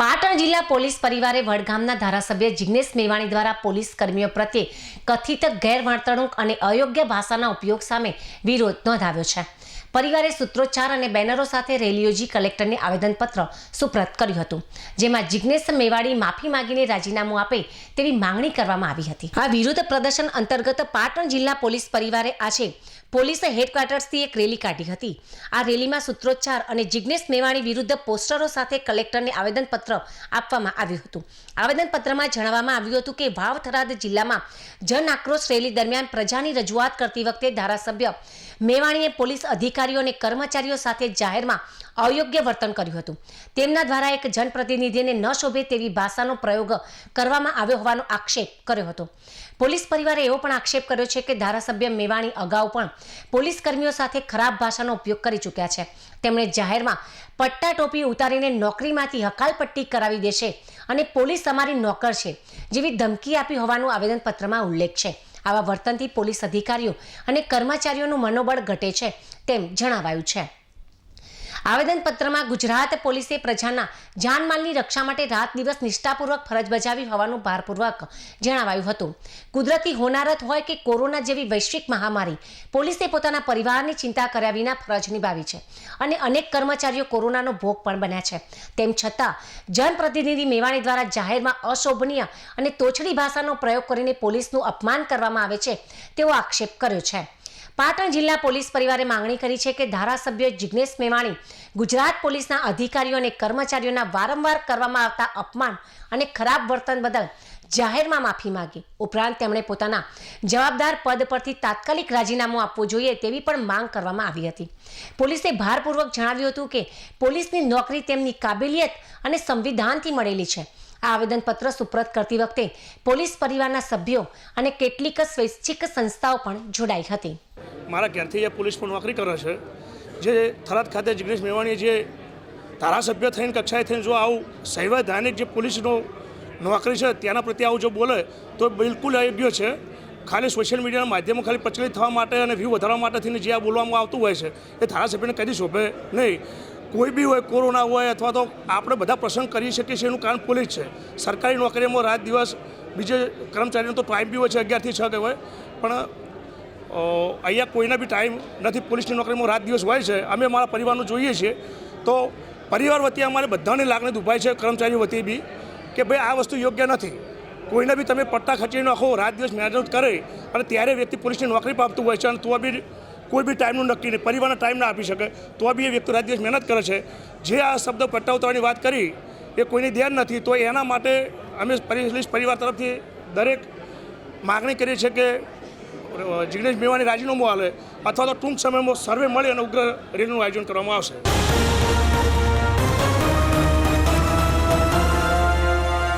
પાટણ જિલ્લા પોલીસ પરિવારે વડગામના ધારાસભ્ય જિગ્નેશ મેવાણી દ્વારા પોલીસ કર્મીઓ પ્રત્યે કથિત ગેરવર્તણૂક અને અયોગ્ય ભાષાના ઉપયોગ સામે વિરોધ નોંધાવ્યો છે. પરિવારે સૂત્રોચ્ચાર અને બેનરો સાથે રેલી યોજી કલેક્ટરને આવેદનપત્ર સુપ્રત કર્યું હતું, જેમાં જિજ્ઞેશ મેવાડી માફી માંગીને રાજીનામું આપે તેવી માંગણી કરવામાં આવી હતી. આ વિરુદ્ધ પ્રદર્શન અંતર્ગત પાટણ જિલ્લા પોલીસ પરિવારે આજે પોલીસે હેડક્વાર્ટર્સથી એક રેલી કાઢી હતી. આ રેલીમાં સૂત્રોચ્ચાર અને જિગ્નેશ મેવાણી વિરુદ્ધ પોસ્ટરો સાથે કલેક્ટરને આવેદનપત્ર આપવામાં આવ્યું હતું. આવેદનપત્રમાં જણાવવામાં આવ્યું હતું કે વાવ થરાદ જિલ્લામાં જન આક્રોશ રેલી દરમિયાન પ્રજાની રજૂઆત કરતી વખતે ધારાસભ્ય મેવાણીએ પોલીસ અધિકારીઓ અને કર્મચારીઓ સાથે જાહેરમાં અયોગ્ય વર્તન કર્યું હતું. તેમના દ્વારા એક જનપ્રતિનિધિને ન શોભે તેવી ભાષાનો પ્રયોગ કરવામાં આવ્યો હોવાનો આક્ષેપ કર્યો હતો. પોલીસ પરિવારે એવો પણ આક્ષેપ કર્યો છે કે ધારાસભ્ય મેવાણી અગાઉ પણ પોલીસ કર્મીઓ સાથે ખરાબ ભાષાનો ઉપયોગ કરી ચૂક્યા છે. તેમણે જાહેરમાં પટ્ટા ટોપી ઉતારીને નોકરીમાંથી હકાલપટ્ટી કરાવી દેશે અને પોલીસ અમારી નોકર છે, જેવી ધમકી આપી હોવાનું આવેદનપત્રમાં ઉલ્લેખ છે. આવા વર્તનથી પોલીસ અધિકારીઓ અને કર્મચારીઓનું મનોબળ ઘટે છે તેમ જણાવાયું છે. આવેદનપત્રમાં ગુજરાત પોલીસે પ્રજાના જાનમાલની રક્ષા માટે રાત દિવસ નિષ્ઠાપૂર્વક ફરજ બજાવી હોવાનું ભારપૂર્વક જણાવાયું હતું. કુદરતી હોનારત હોય કે કોરોના જેવી વૈશ્વિક મહામારી, પોલીસે પોતાના પરિવારની ચિંતા કર્યા વિના ફરજ નિભાવી છે અને અનેક કર્મચારીઓ કોરોનાનો ભોગ પણ બન્યા છે. તેમ છતાં, જનપ્રતિનિધિ મેવાણી દ્વારા જાહેરમાં અશોભનીય અને તોછડી ભાષાનો પ્રયોગ કરીને પોલીસનું અપમાન કરવામાં આવે છે તેવો આક્ષેપ કર્યો છે. પાટણ જિલ્લા પોલીસ પરિવારે માંગણી કરી છે કે ધારાસભ્ય જિગ્નેશ મેવાણી ગુજરાત પોલીસના અધિકારીઓ અને કર્મચારીઓના વારંવાર કરવામાં આવતા અપમાન અને ખરાબ વર્તન બદલ જાહેરમાં માફી માંગી. ઉપરાંત તેમણે પોતાના જવાબદાર પદ પરથી તાત્કાલિક રાજીનામું આપવું જોઈએ તેવી પણ માંગ કરવામાં આવી હતી. પોલીસે ભારપૂર્વક જણાવ્યું હતું કે પોલીસની નોકરી તેમની કાબેલિયત અને સંવિધાનથી મળેલી છે. આ આવેદનપત્ર સુપ્રત કરતી વખતે પોલીસ પરિવારના સભ્યો અને કેટલીક સ્વૈચ્છિક સંસ્થાઓ પણ જોડાઈ હતી. મારા ક્યારથી પોલીસ પોલીસમાં નોકરી કરે છે, જે થરાદ ખાતે જિગ્નેશ મેવાણી જે ધારાસભ્ય થઈને, કક્ષાએ થઈને જો આવું સંવૈધાનિક જે પોલીસનો નોકરી છે, તેના પ્રત્યે આવું જો બોલે, તો બિલકુલ અયોગ્ય છે. ખાલી સોશિયલ મીડિયાના માધ્યમો ખાલી પ્રચલિત થવા માટે અને વ્યૂ વધારવા માટે થઈને જે આ બોલવામાં આવતું હોય છે, એ ધારાસભ્યને કદી શોભે નહીં. કોઈ બી હોય, કોરોના હોય અથવા તો આપણે બધા પ્રસંગ કરી શકીએ છીએ એનું કારણ પોલીસ છે. સરકારી નોકરીમાં રાત દિવસ બીજે કર્મચારીનો તો ટાઈમ બી હોય છે અગિયારથી છ કે હોય. પણ અહીંયા કોઈના બી ટાઈમ નથી, પોલીસની નોકરીમાં રાત દિવસ હોય છે. અમે અમારા પરિવારનું જોઈએ છીએ. તો પરિવાર વતી અમારે બધાની લાગણી દુભાય છે, કર્મચારીઓ વતી બી, કે ભાઈ આ વસ્તુ યોગ્ય નથી. કોઈને બી તમે પટ્ટા ખચી નાખો, રાત દિવસ મહેનત કરે, અને ત્યારે વ્યક્તિ પોલીસની નોકરી પામતું હોય છે અને તો બી કોઈ બી ટાઈમનું નક્કી નહીં. પરિવારને ટાઈમ ના આપી શકે. તો બી એ વ્યક્તિ રાત મહેનત કરે છે. જે આ શબ્દ પટ્ટા ઉતારવાની વાત કરી, એ કોઈની ધ્યાન નથી. તો એના માટે અમે પરિવાર તરફથી દરેક માગણી કરીએ છીએ કે જિગ્નેશ મેવાણી રાજીનામું હાલે અથવા તો ટૂંક સમયમાં સર્વે મળી અને ઉગ્ર રેલીનું આયોજન કરવામાં આવશે.